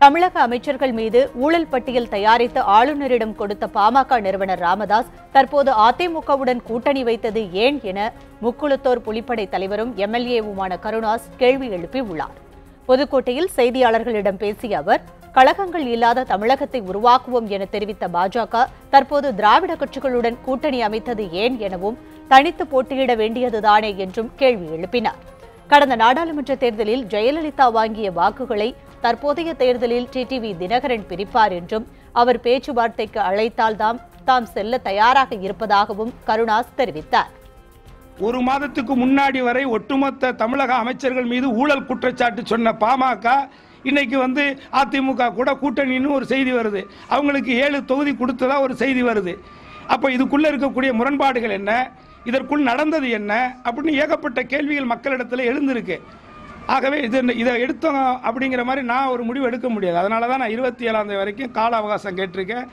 தமிழக அமைச்சர்கள் மீது ஊழல் பட்டியல் தயாரித்து ஆளுநரிடம் கொடுத்த பாமக நிறுவனர் ராமதாஸ் தற்போது அதிமுகவுடன் கூட்டணி வைத்தது ஏன் என முக்குளத்தோர் புலிப்படை தலைவரும் எம்எல்ஏவுமான கருணாஸ் கேள்வி எழுப்பியுள்ளார். புதுக்கோட்டையில் செய்தியாளர்களிடம் பேசிய அவர் கழகங்கள் இல்லாத தமிழகத்தை உருவாக்குவோம் என தெரிவித்த பாஜக தற்போது திராவிட கட்சிகளுடன் கூட்டணி அமைத்தது ஏன் எனவும் தனித்து போட்டியிட வேண்டியதுதானே என்றும் கேள்வி எழுப்பினார். கடந்த நாடாளுமன்ற தேர்தலில் ஜெயலலிதா வாங்கிய வாக்குகளை தற்போதைய தேர்தலில் டிடிவி தினகரன் பிரிப்பார் என்றும் அவர் பேச்சுவார்த்தைக்கு அழைத்தால்தான் தாம் செல்ல தயாராக இருப்பதாகவும் கருணாஸ் தெரிவித்தார். ஒரு மாதத்துக்கு முன்னாடி வரை ஒட்டுமொத்த தமிழக அமைச்சர்கள் மீது ஊழல் குற்றச்சாட்டு சொன்ன பாமக இன்னைக்கு வந்து அதிமுக கூட கூட்டணின்னு ஒரு செய்தி வருது. அவங்களுக்கு ஏழு தொகுதி கொடுத்ததா ஒரு செய்தி வருது. அப்போ இதுக்குள்ளே இருக்கக்கூடிய முரண்பாடுகள் என்ன? இதற்குள் நடந்தது என்ன? அப்படின்னு ஏகப்பட்ட கேள்விகள் மக்களிடத்தில் எழுந்திருக்கு. ஆகவே இது இதை எடுத்தோம் அப்படிங்கிற மாதிரி நான் ஒரு முடிவு எடுக்க முடியாது. அதனால தான் நான் இருபத்தி ஏழாம் தேதி வரைக்கும் கால அவகாசம் கேட்டிருக்கேன்.